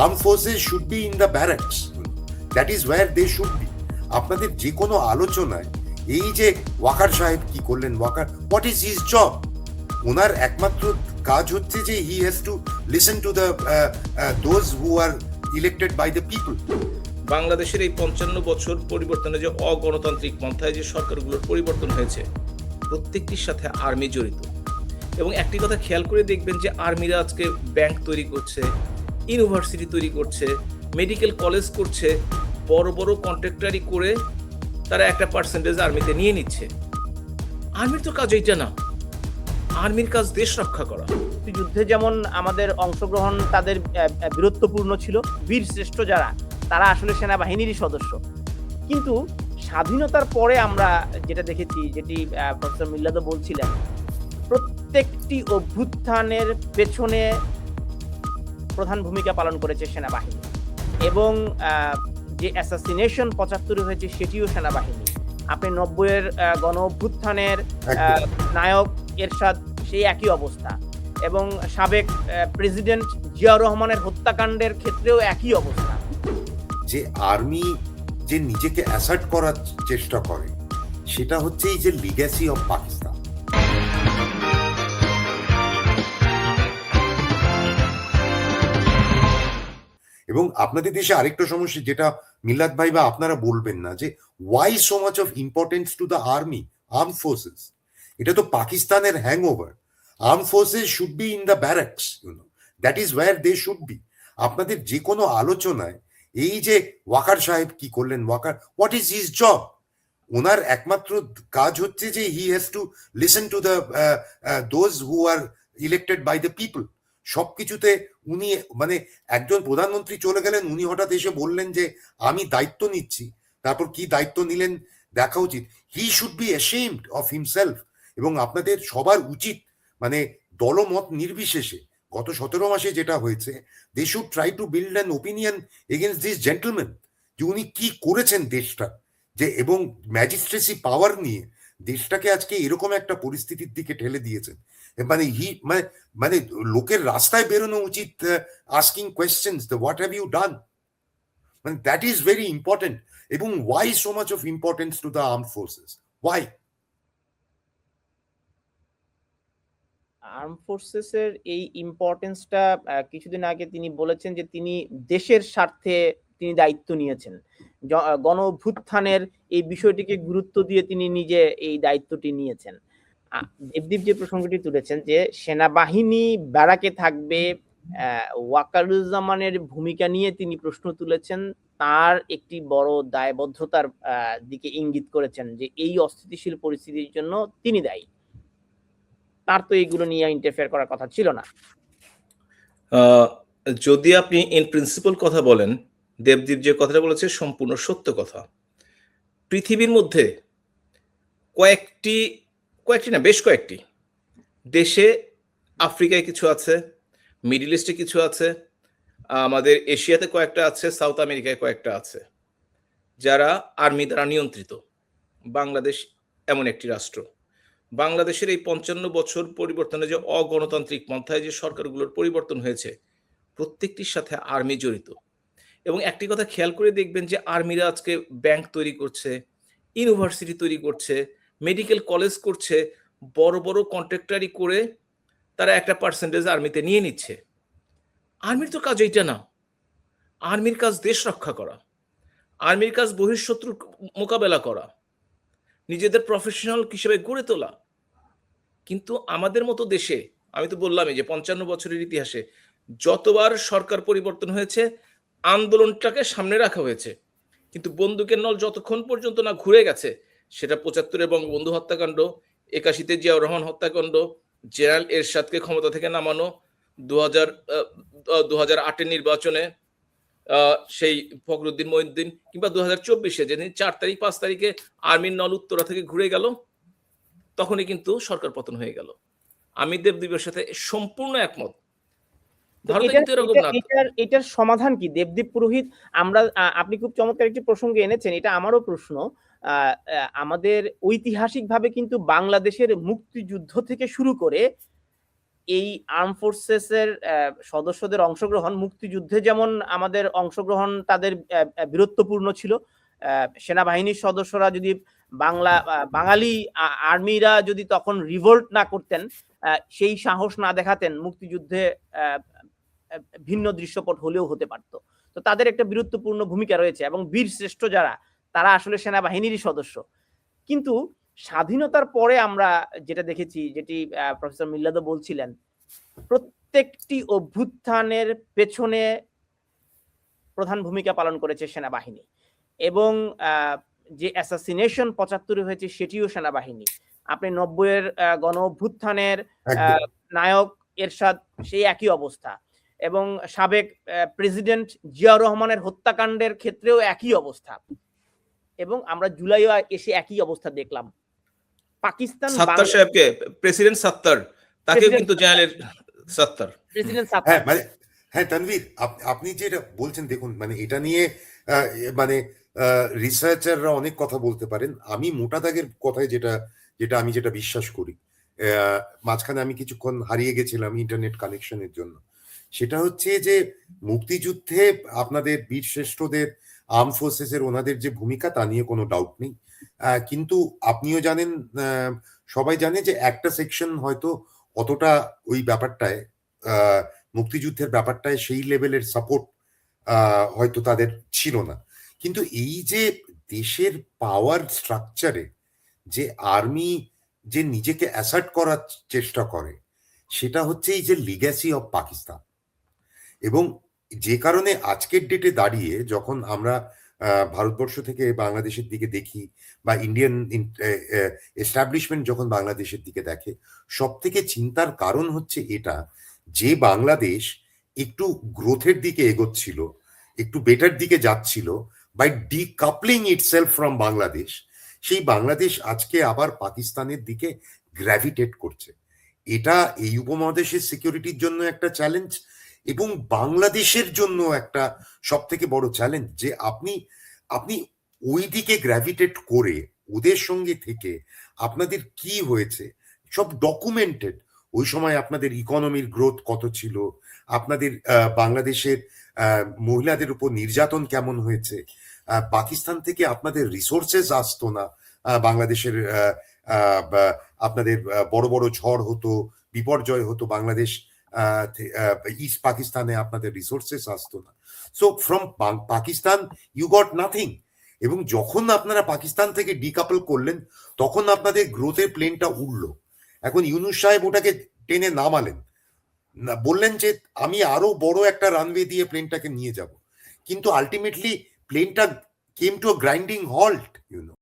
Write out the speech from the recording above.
Armed forces should be in the barracks that is where they should be আপনাদের যে কোনো আলোচনায় এই যে ওয়াকার সাহেব কি করলেন, Waqar what is his job ওনার একমাত্র কাজ হচ্ছে যে he has to listen to the those who are elected by the people বাংলাদেশের এই পঞ্চান্ন বছর পরিবর্তনে যে অগণতান্ত্রিক পন্থায় যে সরকারগুলোর পরিবর্তন হয়েছে, প্রত্যেকটির সাথে আর্মি জড়িত। এবং একটি কথা খেয়াল করে দেখবেন যে আর্মিরা আজকে ব্যাংক তৈরি করছে ইউনিভার্সিটি তৈরি করছে মেডিকেল কলেজ করছে, বড় বড় কন্ট্রাক্টারি করে তারা একটা পার্সেন্টেজ আর্মিতে নিয়ে নিচ্ছে। আর্মির তো কাজ এইটা না। আর্মির কাজ দেশ রক্ষা করা। যুদ্ধে যেমন আমাদের অংশগ্রহণ তাদের বীরত্বপূর্ণ ছিল, বীর শ্রেষ্ঠ যারা, তারা আসলে সেনাবাহিনীরই সদস্য। কিন্তু স্বাধীনতার পরে আমরা যেটা দেখেছি, যেটি প্রফেসর মিল্লাদও বলছিলেন, প্রত্যেকটি অভ্যুত্থানের পেছনে প্রধান ভূমিকা পালন করেছে সেনাবাহিনী। এবং যে অ্যাসাসিনেশন পঁচাত্তরে হয়েছে সেটিও সেনাবাহিনী। আপনি নব্বইয়ের গণ অভ্যুত্থানের নায়ক এরশাদ সেই একই অবস্থা। এবং সাবেক প্রেসিডেন্ট জিয়াউর রহমানের হত্যাকাণ্ডের ক্ষেত্রেও একই অবস্থা। যে আর্মি যে নিজেকে অ্যাসার্ট করার চেষ্টা করে সেটা হচ্ছে এই যে লিগ্যাসি অফ পাকিস্তান এবং আপনাদের দেশে আরেকটা সমস্যা, যেটা মিল্লাত ভাই বা আপনারা বলবেন না, যে why so much of importance to the army armed forces এটা তো পাকিস্তানের hangover armed forces should be in the barracks that is where they should be আপনাদের যে কোনো আলোচনায় এই যে ওয়াকার সাহেব কি করলেন, Waqar what is his job ওনার একমাত্র কাজ হচ্ছে যে he has to listen to the those who are elected by the people সবকিছুতে উনি মানে একজন প্রধানমন্ত্রী চলে গেলেন, উনি হঠাৎ এসে বললেন যে, আমি দায়িত্ব নিচ্ছি। তারপর কি দায়িত্ব নিলেন দেখা উচিত। He should be ashamed of himself এবং আপনাদের সবার উচিত মানে দলমত নির্বিশেষে গত সতেরো মাসে যেটা হয়েছে they should try to build an opinion against this gentleman যে উনি কি করেছেন দেশটা, যে এবং ম্যাজিস্ট্রেসি পাওয়ার নিয়ে দেশটাকে আজকে এরকম একটা পরিস্থিতির দিকে ঠেলে দিয়েছে। মানে হি মানে মানে লোকের রাস্তায় বেরোনো উচিত asking questions the what have you done মানে দ্যাট ইজ ভেরি ইম্পর্টেন্ট এবং why so much of importance to the armed forces why armed ফোর্সেসের এই ইম্পর্টেন্সটা কিছুদিন আগে তিনি বলেছেন যে তিনি দেশের স্বার্থে তিনি দায়িত্ব নিয়েছেন। গণ অভ্যুত্থানের এই বিষয়টিকে গুরুত্ব দিয়ে তিনি নিজে এই দায়িত্বটি নিয়েছেন। দেবদীপ যে প্রসঙ্গটি তুলেছেন যে সেনাবাহিনী ব্যারাকে থাকবে ওয়াকারুজ্জামানের ভূমিকা নিয়ে তিনি প্রশ্ন তুলেছেন, তার একটি বড় দায়বদ্ধতার দিকে ইঙ্গিত করেছেন যে এই অস্থিতিশীল পরিস্থিতির জন্য তিনি দায়ী। তার তো এইগুলো নিয়ে ইন্টারফেয়ার করার কথা ছিল না। যদি আপনি ইন প্রিন্সিপাল কথা বলেন দেবদীপ যে কথাটা বলেছে, সম্পূর্ণ সত্য কথা। পৃথিবীর মধ্যে কয়েকটি কয়েকটি না, বেশ কয়েকটি। দেশে আফ্রিকায় কিছু আছে, মিডিল ইস্টে কিছু আছে, আমাদের এশিয়াতে কয়েকটা আছে, সাউথ আমেরিকায় কয়েকটা আছে, যারা আর্মি দ্বারা নিয়ন্ত্রিত। বাংলাদেশ এমন একটি রাষ্ট্র। বাংলাদেশের এই পঞ্চান্ন বছর পরিবর্তনে যে অগণতান্ত্রিক পন্থায় যে সরকারগুলোর পরিবর্তন হয়েছে, প্রত্যেকটির সাথে আর্মি জড়িত। এবং একটি কথা খেয়াল করে দেখবেন যে আর্মিরা আজকে ব্যাংক তৈরি করছে ইউনিভার্সিটি তৈরি করছে মেডিকেল কলেজ করছে, বড় বড় কন্ট্রাক্টারি করে তারা একটা পার্সেন্টেজ আর্মিতে নিয়ে নিচ্ছে। আর্মির তো কাজ এইটা না। আর্মির কাজ দেশ রক্ষা করা, আর্মির কাজ বহিঃশত্রুর মোকাবেলা করা, নিজেদের প্রফেশনাল হিসেবে গড়ে তোলা। কিন্তু আমাদের মতো দেশে, আমি তো বললামই যে পঞ্চান্ন বছরের ইতিহাসে যতবার সরকার পরিবর্তন হয়েছে আন্দোলনটাকে সামনে রাখা হয়েছে। কিন্তু বন্দুকের নল যতক্ষণ পর্যন্ত না ঘুরে গেছে, সেটা পঁচাত্তরে বঙ্গবন্ধু হত্যাকাণ্ড, একাশিতে জিয়াউর রহমান হত্যাকাণ্ড, জেনারেল এরশাদকে ক্ষমতা থেকে নামানো দু হাজার দু হাজার আটের নির্বাচনে সেই ফখরুদ্দিন মহিউদ্দিন কিংবা দু হাজার চব্বিশে যেদিন চার তারিখ, পাঁচ তারিখে আর্মির নল উত্তরা থেকে ঘুরে গেল, তখনই কিন্তু সরকার পতন হয়ে গেল। আমি দেবদীপের সাথে সম্পূর্ণ একমত। এটার- সমাধান কি? দেবদীপ পুরোহিত আমরা আপনি খুব চমৎকার একটি প্রসঙ্গে এনেছেন এটা আমারও প্রশ্ন। আমাদের ঐতিহাসিকভাবে কিন্তু বাংলাদেশের মুক্তিযুদ্ধ থেকে শুরু করে এই আর্ম ফোর্সেস এর সদস্যদের অংশগ্রহণ মুক্তিযুদ্ধে যেমন আমাদের অংশগ্রহণ তাদের বীরত্বপূর্ণ ছিল আহ, সেনাবাহিনীর সদস্যরা যদি বাংলা বাঙালি আর্মিরা যদি তখন রিভোল্ট না করতেন আহ, সেই সাহস না দেখাতেন মুক্তিযুদ্ধে ভিন্ন দৃশ্যপট হলেও হতে পারতো। তো তাদের একটা বীরত্বপূর্ণ ভূমিকা রয়েছে এবং বীর শ্রেষ্ঠ যারা তারা আসলে সেনাবাহিনীরই সদস্য। কিন্তু স্বাধীনতার পরে আমরা যেটা দেখেছি যেটি প্রফেসর মিল্লাদও বলছিলেন প্রত্যেকটি অভ্যুত্থানের পেছনে প্রধান ভূমিকা পালন করেছে সেনাবাহিনী এবং আহ, যে অ্যাসাসিনেশন পঁচাত্তরে হয়েছে সেটিও সেনাবাহিনী। আপনি নব্বইয়ের গণ অভ্যুত্থানের আহ, নায়ক এরশাদ সেই একই অবস্থা। এবং সাবেক প্রেসিডেন্ট জিয়া রহমানের হত্যাকাণ্ডের ক্ষেত্রেও একই অবস্থা। এবং আমরা জুলাইও এসে একই অবস্থা দেখলাম। পাকিস্তান সাত্তার সাহেবকে প্রেসিডেন্ট সাত্তার তাকেও President কিন্তু জেনারেল সাত্তার। প্রেসিডেন্ট হ্যাঁ মানে হ্যাঁ তানভীর আপনি যেটা বলছেন দেখুন মানে এটা নিয়ে মানে রিসার্চাররা অনেক কথা বলতে পারেন। আমি মোটা দাগের কথায় যেটা যেটা আমি যেটা বিশ্বাস করি আহ, মাঝখানে আমি কিছুক্ষণ হারিয়ে গেছিলাম ইন্টারনেট কানেকশনের জন্য। সেটা হচ্ছে যে মুক্তিযুদ্ধে আপনাদের বীর শ্রেষ্ঠদের আর্ম ফোর্সেসের ওনাদের যে ভূমিকা, তা নিয়ে কোনো ডাউট নেই। কিন্তু আপনিও জানেন সবাই জানে যে একটা সেকশন হয়তো অতটা ওই ব্যাপারটায় মুক্তিযুদ্ধের ব্যাপারটায় সেই লেভেলের সাপোর্ট হয়তো তাদের ছিল না। কিন্তু এই যে দেশের পাওয়ার স্ট্রাকচারে যে আর্মি যে নিজেকে অ্যাসার্ট করার চেষ্টা করে, সেটা হচ্ছে এই যে লিগ্যাসি অফ পাকিস্তান এবং যে কারণে আজকের ডেটে দাঁড়িয়ে যখন আমরা ভারতবর্ষ থেকে বাংলাদেশের দিকে দেখি বা ইন্ডিয়ান এস্টাবলিশমেন্ট যখন বাংলাদেশের দিকে দেখে সব থেকে চিন্তার কারণ হচ্ছে এটা যে বাংলাদেশ একটু গ্রোথের দিকে এগোচ্ছিল, একটু বেটার দিকে যাচ্ছিল by decoupling itself from Bangladesh, সেই বাংলাদেশ আজকে আবার পাকিস্তানের দিকে গ্র্যাভিটেট করছে। এটা এই উপমহাদেশের সিকিউরিটির জন্য একটা চ্যালেঞ্জ এবং বাংলাদেশের জন্য একটা সব থেকে বড় চ্যালেঞ্জ যে আপনি আপনি ওই দিকে গ্র্যাভিটেট করে ওদের সঙ্গে থেকে আপনাদের কি হয়েছে, সব ডকুমেন্টেড ওই সময় আপনাদের ইকোনমির গ্রোথ কত ছিল, আপনাদের বাংলাদেশের মহিলাদের উপর নির্যাতন কেমন হয়েছে পাকিস্তান থেকে আপনাদের রিসোর্সেস আসতো না বাংলাদেশের আপনাদের বড় বড় ঝড় হতো, বিপর্যয় হতো বাংলাদেশ ইস্ট পাকিস্তানে আপনাদের রিসোর্সেস আসতো না। So from Pakistan you got nothing এবং যখন আপনারা পাকিস্তান থেকে ডিকাপল করলেন, তখন আপনাদের গ্রোথের প্লেনটা উঠল এখন ইউনুস সাহেব ওটাকে টেনে নামালেন। বললেন যে, আমি আরও বড় একটা রানওয়ে দিয়ে প্লেনটাকে নিয়ে যাব। কিন্তু আলটিমেটলি প্লেনটা came to grinding halt you know